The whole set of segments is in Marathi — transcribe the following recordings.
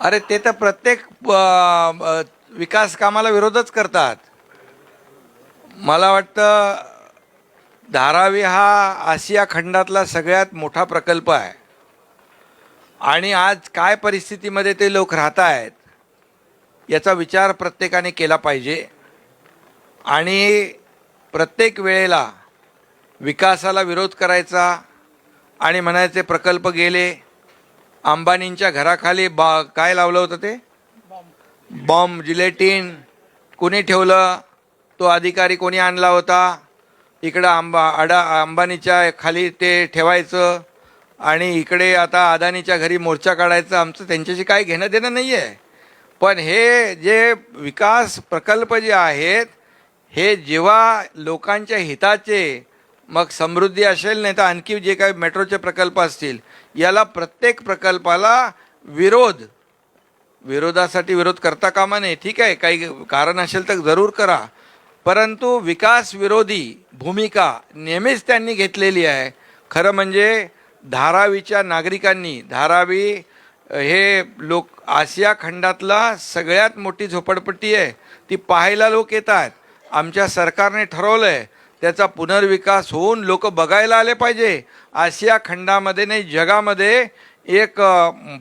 अरे ते तर प्रत्येक विकास कामाला विरोधच करतात. मला वाटतं धारावी हा आशिया खंडातला सगळ्यात मोठा प्रकल्प आहे. आणि आज काय परिस्थितीमध्ये ते लोक राहत आहेत याचा विचार प्रत्येकाने केला पाहिजे. आणि प्रत्येक वेळेला विकासाला विरोध करायचा आणि म्हणायचे प्रकल्प गेले अंबानींच्या घराखाली बा काय लावलं होतं ते? बॉम्ब जिलेटिन कोणी ठेवलं? तो अधिकारी कोणी आणला होता? इकडं आंबा अडा अंबानीच्या खाली ते ठेवायचं आणि इकडे आता अदानीच्या घरी मोर्चा काढायचा आमचं त्यांच्याशी काही घेणं देणं नाही आहे पण हे जे विकास प्रकल्प जे आहेत हे जेव्हा लोकांच्या हिताचे मग समृद्धी असेल नाही तर आणखी जे काही मेट्रोचे प्रकल्प असतील याला प्रत्येक प्रकल्पाला विरोध. विरोधासाठी विरोध करता कामा नये ठीक आहे काही कारण असेल तर जरूर करा. परंतु विकास विरोधी भूमिका नेहमीच त्यांनी घेतलेली आहे. खरं म्हणजे धारावीच्या नागरिकांनी धारावी हे लोक आशिया खंडातला सगळ्यात मोठी झोपडपट्टी आहे. ती पाहायला लोक येतात. आमच्या सरकारने ठरवलं आहे त्याचा पुनर्विकास होऊन लोक बघायला आले पाहिजे. आशिया खंडामध्ये नाही जगामध्ये एक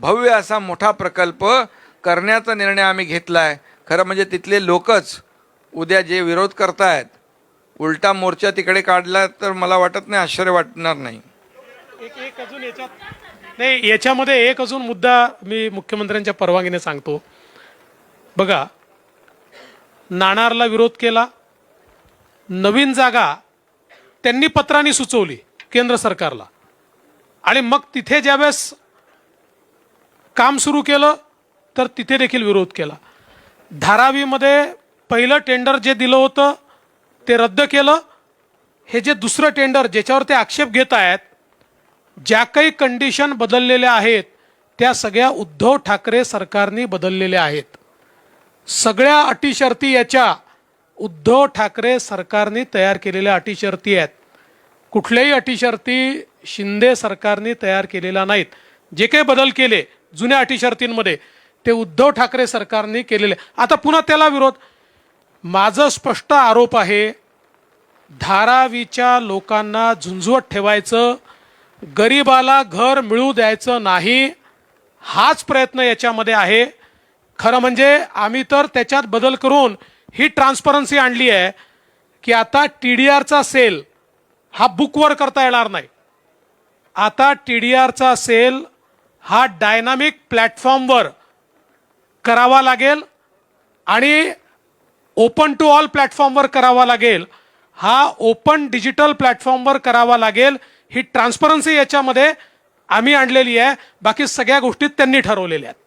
भव्य असा मोठा प्रकल्प करण्याचा निर्णय आम्ही घेतला आहे खरं म्हणजे तिथले लोकच उद्या जे विरोध करतायत उलटा मोर्चा तिकडे काढला तर मला वाटत नाही आश्चर्य वाटणार नाही. एक एक अजून याच्यात नाही याच्यामध्ये एक अजून मुद्दा मी मुख्यमंत्र्यांच्या परवानगीने सांगतो. बघा नाणारला विरोध केला नवीन जागा त्यांनी पत्राने सुचवली केंद्र सरकारला. आणि मग तिथे ज्यावेळेस काम सुरू केलं तर तिथे देखील विरोध केला. धारावीमध्ये पहिलं टेंडर जे दिलं होतं ते रद्द केलं. हे जे दुसरं टेंडर ज्याच्यावर ते आक्षेप घेत आहेत ज्या काही कंडिशन बदललेल्या आहेत त्या सगळ्या उद्धव ठाकरे सरकारने बदललेल्या आहेत. सगळ्या अटीशर्ती याच्या उद्धव ठाकरे सरकारने तयार केलेल्या अटी शर्ती आहेत. कुठल्याही अटी शर्ती शिंदे सरकारने तयार केलेल्या नाहीत. जे काही बदल केले जुन्या अटी शर्तींमध्ये ते उद्धव ठाकरे सरकारने केलेले. आता पुन्हा त्याला विरोध. माझं स्पष्ट आरोप आहे धारावीच्या लोकांना झुंझुवत ठेवायचं गरिबाला घर मिळू द्यायचं नाही हाच प्रयत्न याच्यामध्ये आहे. खरं म्हणजे आम्ही तर त्याच्यात बदल करून ही ट्रान्सपरन्सी आणली आहे की आता टी डी आरचा सेल हा बुकवर करता येणार नाही. आता टी डी आरचा सेल हा डायनामिक प्लॅटफॉर्मवर करावा लागेल आणि ओपन टू ऑल प्लॅटफॉर्मवर करावा लागेल. हा ओपन डिजिटल प्लॅटफॉर्मवर करावा लागेल. ही ट्रान्सपरन्सी याच्यामध्ये आम्ही आणलेली आहे. बाकी सगळ्या गोष्टी त्यांनी ठरवलेल्या आहेत.